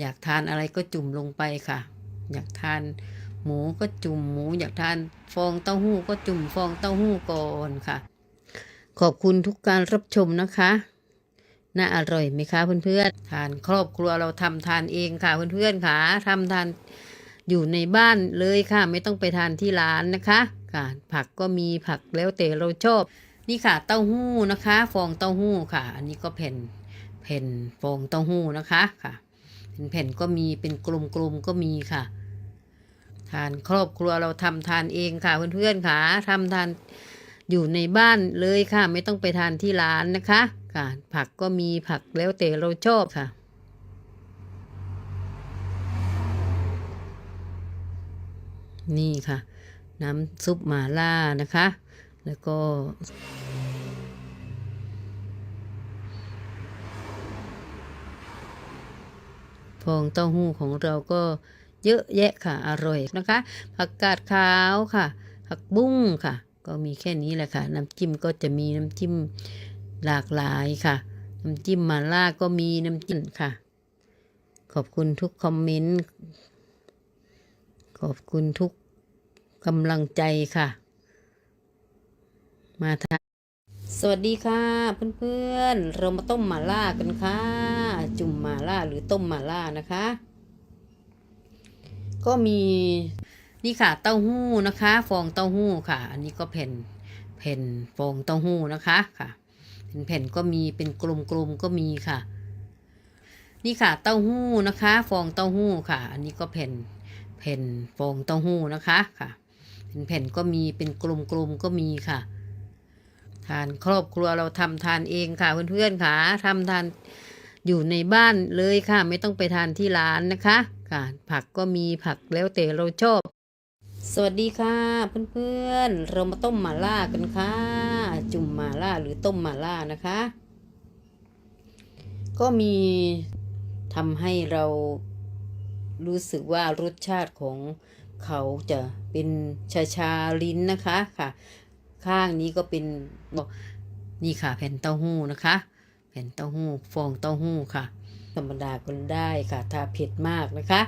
อยากทานอะไรก็จุ่มลงไปค่ะ อยากทานหมูก็จุ่มหมู อยากทานฟองเต้าหู้ก็จุ่มฟองเต้าหู้ก่อนค่ะ ขอบคุณทุกการรับชมนะคะ น่าอร่อยไหมคะเพื่อนๆทานครอบครัวเราทำทานเองค่ะเพื่อนๆค่ะทำทานอยู่ในบ้านเลยค่ะ ไม่ต้องไปทานที่ร้านนะคะค่ะ ผักก็มีผักแล้วแต่เราชอบนี่ค่ะเต้าหู้นะคะ ฟองเต้าหู้ค่ะ อันนี้ก็แผ่นแผ่นฟองเต้าหู้นะคะค่ะ เป็นแผ่นก็มีเป็นกลมๆก็มีค่ะ ทานครอบครัวเราทำทานเองค่ะเพื่อนๆค่ะทำทานอยู่ในบ้านเลยค่ะ ไม่ต้องไปทานที่ร้านนะคะค่ะ ผักก็มีผักแล้วแต่เราชอบค่ะนี่ค่ะ น้ำซุปหมาล่านะคะ แล้วก็ องเต้าหู้ของเราก็เยอะแยะค่ะอร่อยนะคะ ผักกาดขาวค่ะ ผักบุ้งค่ะ ก็มีแค่นี้แหละค่ะ น้ำจิ้มก็จะมีน้ำจิ้มหลากหลายค่ะ น้ำจิ้มมาล่าก็มีน้ำจิ้มค่ะ ขอบคุณทุกคอมเมนต์ ขอบคุณทุกกำลังใจค่ะ มาทาน สวัสดีค่ะเพื่อนๆ เรามาต้มหมาล่ากันค่ะ จุ่มหมาล่าหรือต้มหมาล่านะคะ ก็มีนี่ค่ะเต้าหู้นะคะ ฟองเต้าหู้ค่ะ อันนี้ก็แผ่นแผ่นฟองเต้าหู้นะคะค่ะเป็นแผ่นก็มีเป็นกลมๆก็มีค่ะ นี่ค่ะเต้าหู้นะคะ ฟองเต้าหู้ค่ะ อันนี้ก็แผ่นแผ่นฟองเต้าหู้นะคะค่ะเป็นแผ่นก็มีเป็นกลมๆก็มีค่ะ ทานครอบครัวเราทำทานเองค่ะเพื่อนๆค่ะทำทานอยู่ในบ้านเลยค่ะ ไม่ต้องไปทานที่ร้านนะคะค่ะ ผักก็มีผักแล้วแต่เราชอบ สวัสดีค่ะ เพื่อนๆ เรามาต้มหม่าล่ากันค่ะ จุ่มหม่าล่าหรือต้มหม่าล่านะคะ ก็มีทำให้เรารู้สึกว่ารสชาติของเขาจะเป็นชาชาลิ้นนะคะค่ะ ข้างนี้ก็เป็นบอกนี่ค่ะ แผ่นเต้าหู้นะคะ แผ่นเต้าหู้ฟองเต้าหู้ค่ะ ธรรมดาก็ได้ค่ะ ถ้าเผ็ดมากนะคะ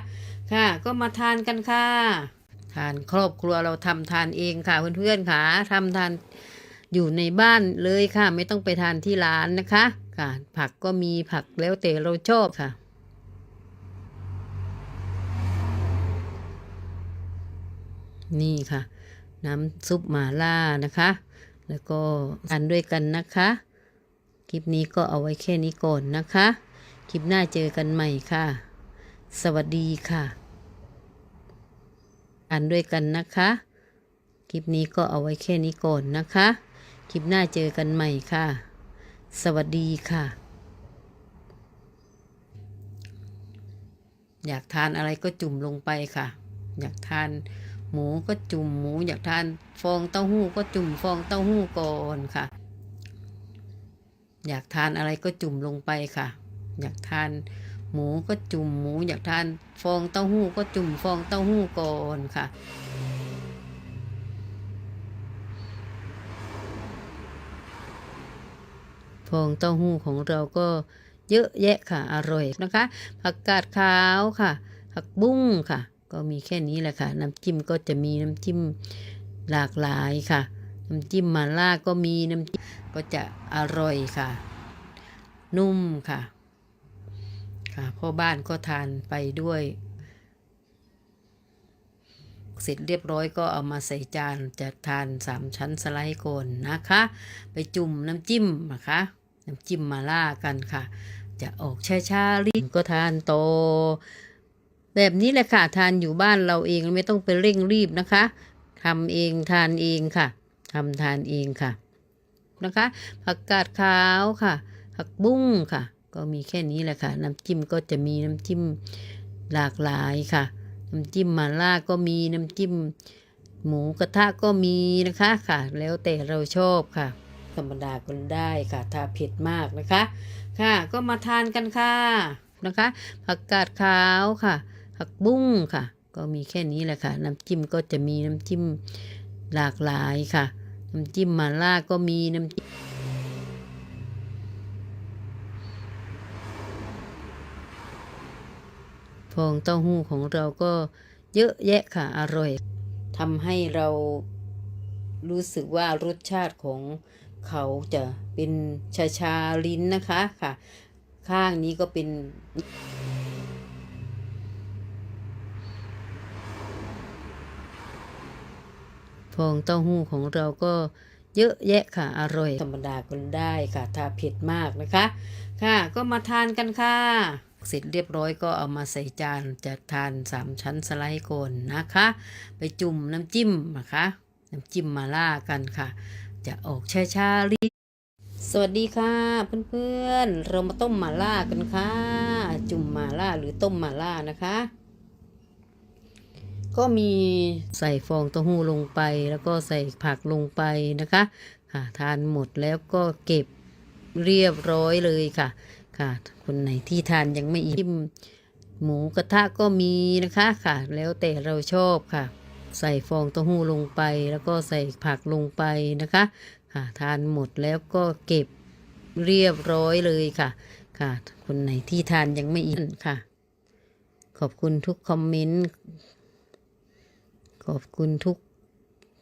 ค่ะ ก็มาทานกันค่ะ ทานครอบครัวเราทำทานเองค่ะเพื่อนๆค่ะทำทานอยู่ในบ้านเลยค่ะ ไม่ต้องไปทานที่ร้านนะคะ ค่ะ ผักก็มีผักแล้วแต่เราชอบค่ะนี่ค่ะ น้ำซุปหมาล่านะคะ แล้วก็ทานด้วยกันนะคะ คลิปนี้ก็เอาไว้แค่นี้ก่อนนะคะ คลิปหน้าเจอกันใหม่ค่ะ สวัสดีค่ะทานด้วยกันนะคะ คลิปนี้ก็เอาไว้แค่นี้ก่อนนะคะ คลิปหน้าเจอกันใหม่ค่ะ สวัสดีค่ะ อยากทานอะไรก็จุ่มลงไปค่ะ อยากทาน หมูก็จุ่มหมูอยากทานฟองเต้าหู้ก็จุ่มฟองเต้าหู้ก่อนค่ะ อยากทานอะไรก็จุ่มลงไปค่ะ อยากทานหมูก็จุ่มหมูอยากทานฟองเต้าหู้ก็จุ่มฟองเต้าหู้ก่อนค่ะ ฟองเต้าหู้ของเราก็เยอะแยะค่ะอร่อยนะคะ ผักกาดขาวค่ะ ผักบุ้งค่ะ ก็มีแค่นี้แหละค่ะ น้ำจิ้มก็จะมีน้ำจิ้มหลากหลายค่ะ น้ำจิ้มมาล่าก็มีน้ำจิ้มก็จะอร่อยค่ะ นุ่มค่ะ ค่ะพ่อบ้านก็ทานไปด้วย เสร็จเรียบร้อยก็เอามาใส่จานจะทานสามชั้นสไลด์ก่อนนะคะ ไปจุ่มน้ำจิ้มนะคะน้ำจิ้มมาล่ากันค่ะ จะออกช้าๆลิ้นก็ทานโต แบบนี้แหละค่ะทานอยู่บ้านเราเองไม่ต้องไปเร่งรีบนะคะทำเองทานเองค่ะทำทานเองค่ะนะคะ ผักกาดขาวค่ะ ผักบุ้งค่ะ ก็มีแค่นี้แหละค่ะ น้ำจิ้มก็จะมีน้ำจิ้มหลากหลายค่ะ น้ำจิ้มมาล่าก็มีน้ำจิ้มหมูกระทะก็มีนะคะค่ะ แล้วแต่เราชอบค่ะ ธรรมดาก็ได้ค่ะ ถ้าเผ็ดมากนะคะ ค่ะก็มาทานกันค่ะนะคะ ผักกาดขาวค่ะ ผักบุ้งค่ะ ก็มีแค่นี้แหละค่ะ น้ำจิ้มก็จะมีน้ำจิ้มหลากหลายค่ะ น้ำจิ้มมาล่าก็มีน้ำจิ้มฟองเต้าหู้ของเราก็เยอะแยะค่ะ อร่อยทำให้เรารู้สึกว่ารสชาติของเขาจะเป็นชาชาลิ้นนะคะค่ะ ข้างนี้ก็เป็น ฟองเต้าหู้ของเราก็เยอะแยะค่ะอร่อย ธรรมดาก็ได้ค่ะ ถ้าเผ็ดมากนะคะ ค่ะ ก็มาทานกันค่ะ เสร็จเรียบร้อยก็เอามาใส่จานจะทานสามชั้นสไลด์ก่อนนะคะ ไปจุ่มน้ำจิ้มนะคะ น้ำจิ้มมาล่ากันค่ะ จะออกชาชาๆลิ้นสวัสดีค่ะเพื่อนๆ เรามาต้มหมาล่ากันค่ะ จุ่มหมาล่าหรือต้มหมาล่านะคะ ก็มีใส่ฟองเต้าหู้ลงไป แล้วก็ใส่ผักลงไปนะคะค่ะทานหมดแล้วก็เก็บเรียบร้อยเลยค่ะค่ะ คนไหนที่ทานยังไม่อิ่มหมูกระทะก็มีนะคะค่ะ แล้วแต่เราชอบค่ะ ใส่ฟองเต้าหู้ลงไป แล้วก็ใส่ผักลงไปนะคะค่ะ ทานหมดแล้วก็เก็บเรียบร้อยเลยค่ะ ค่ะ คนไหนที่ทานยังไม่อิ่มค่ะ ขอบคุณทุกคอมเมนต์ ขอบคุณทุก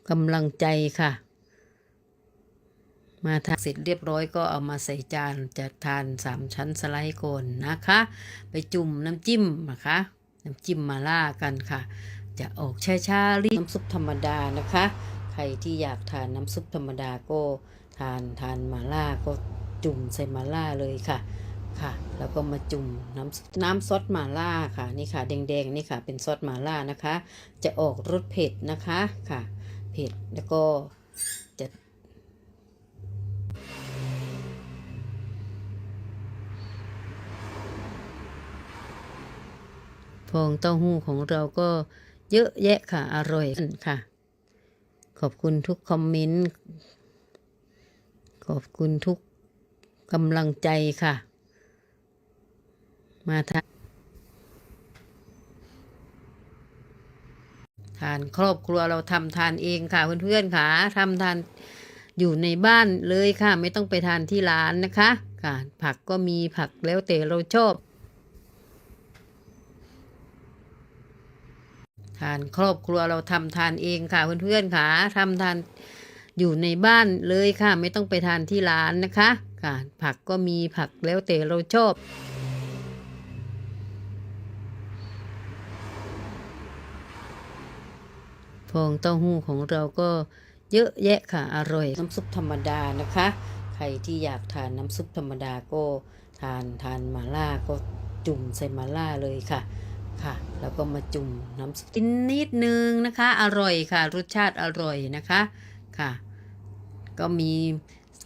กำลังใจค่ะ มาทานเสร็จเรียบร้อยก็เอามาใส่จานจะทานสามชั้นสไลด์ก่อนนะคะ ไปจุ่มน้ำจิ้มนะคะ น้ำจิ้มมาล่ากันค่ะ จะออกชาชาๆลิ้นน้ำซุปธรรมดานะคะ ใครที่อยากทานน้ำซุปธรรมดาก็ทานทานมาล่าก็จุ่มใส่มาล่าเลยค่ะ ค่ะ แล้วก็มาจุ่มน้ำน้ำซอสหมาล่าค่ะนี่ค่ะ แดงๆนี่ค่ะ เป็นซอสหมาล่านะคะ จะออกรสเผ็ดนะคะค่ะ เผ็ดแล้วก็จะฟองเต้าหู้ของเราก็เยอะแยะค่ะ อร่อยค่ะ ขอบคุณทุกคอมเมนต์ ขอบคุณทุกกำลังใจค่ะ มาทานทานครอบครัวเราทำทานเองค่ะเพื่อนๆค่ะทำทานอยู่ในบ้านเลยค่ะ ไม่ต้องไปทานที่ร้านนะคะค่ะ ผักก็มีผักแล้วแต่เราชอบ ทานครอบครัวเราทำทานเองค่ะเพื่อนๆค่ะทำทานอยู่ในบ้านเลยค่ะ ไม่ต้องไปทานที่ร้านนะคะ ค่ะ ผักก็มีผักแล้วแต่เราชอบ ฟองเต้าหู้ของเราก็เยอะแยะค่ะอร่อย น้ำซุปธรรมดานะคะ ใครที่อยากทานน้ำซุปธรรมดาก็ทานทานมาล่าก็จุ่มใส่มาล่าเลยค่ะค่ะ แล้วก็มาจุ่มน้ำซุปกินนิดนึงนะคะ อร่อยค่ะ รสชาติอร่อยนะคะค่ะ ก็มี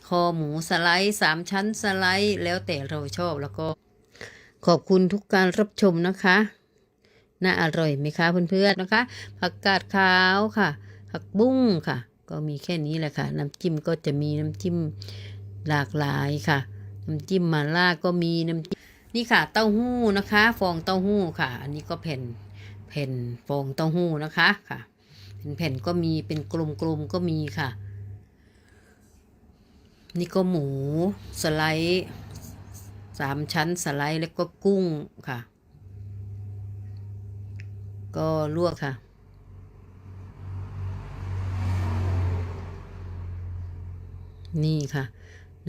คอหมูสไลด์สามชั้นสไลด์ แล้วแต่เราชอบแล้วก็ ขอบคุณทุกการรับชมนะคะ น่าอร่อยไหมคะเพื่อนๆนะคะ ผักกาดขาวค่ะ ผักบุ้งค่ะ ก็มีแค่นี้แหละค่ะ น้ำจิ้มก็จะมีน้ำจิ้มหลากหลายค่ะ น้ำจิ้มมาล่าก็มีน้ำจิ้มนี่ค่ะ เต้าหู้นะคะ ฟองเต้าหู้ค่ะ อันนี้ก็แผ่นแผ่นฟองเต้าหู้นะคะค่ะเป็นแผ่นก็มีเป็นกลมๆก็มีค่ะ นี่ก็หมูสไลด์สามชั้นสไลด์แล้วก็กุ้งค่ะ ก็ลวกค่ะ นี่ค่ะ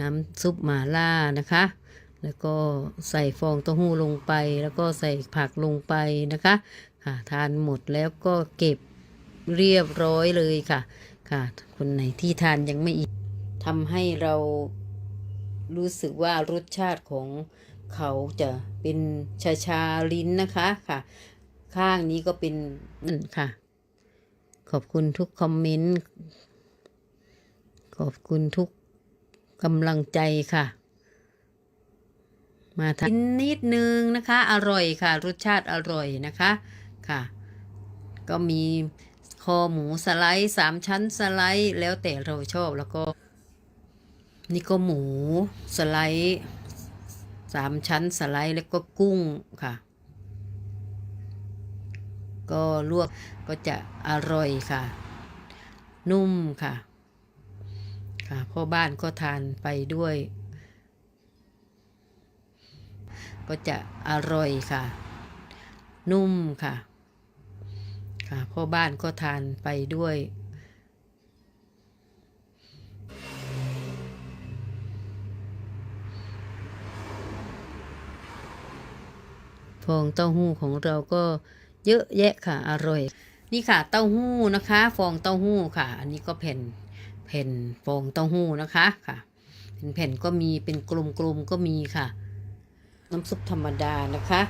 น้ำซุปหมาล่านะคะ แล้วก็ใส่ฟองเต้าหู้ลงไป แล้วก็ใส่ผักลงไปนะคะค่ะทานหมดแล้วก็เก็บเรียบร้อยเลยค่ะ ค่ะ คนไหนที่ทานยังไม่อิ่มทำให้เรารู้สึกว่ารสชาติของเขาจะเป็นชาชาลิ้นนะคะค่ะ ข้างนี้ก็เป็นนั่นค่ะ ขอบคุณทุกคอมเมนต์ ขอบคุณทุกกำลังใจค่ะ มาทานกินนิดนึงนะคะ อร่อยค่ะ รสชาติอร่อยนะคะค่ะ ก็มีคอหมูสไลด์สามชั้นสไลด์ แล้วแต่เราชอบแล้วก็ นี่ก็หมูสไลด์สามชั้นสไลด์แล้วก็กุ้งค่ะ ก็ลวกก็จะอร่อยค่ะ นุ่มค่ะค่ะพ่อบ้านก็ทานไปด้วย ก็จะอร่อยค่ะ นุ่มค่ะค่ะพ่อบ้านก็ทานไปด้วยฟองเต้าหู้ของเราก็ เยอะแยะค่ะอร่อย นี่ค่ะเต้าหู้นะคะ ฟองเต้าหู้ค่ะ อันนี้ก็แผ่นแผ่นฟองเต้าหู้นะคะค่ะเป็นแผ่นก็มีเป็นกลมๆก็มีค่ะ น้ำซุปธรรมดานะคะ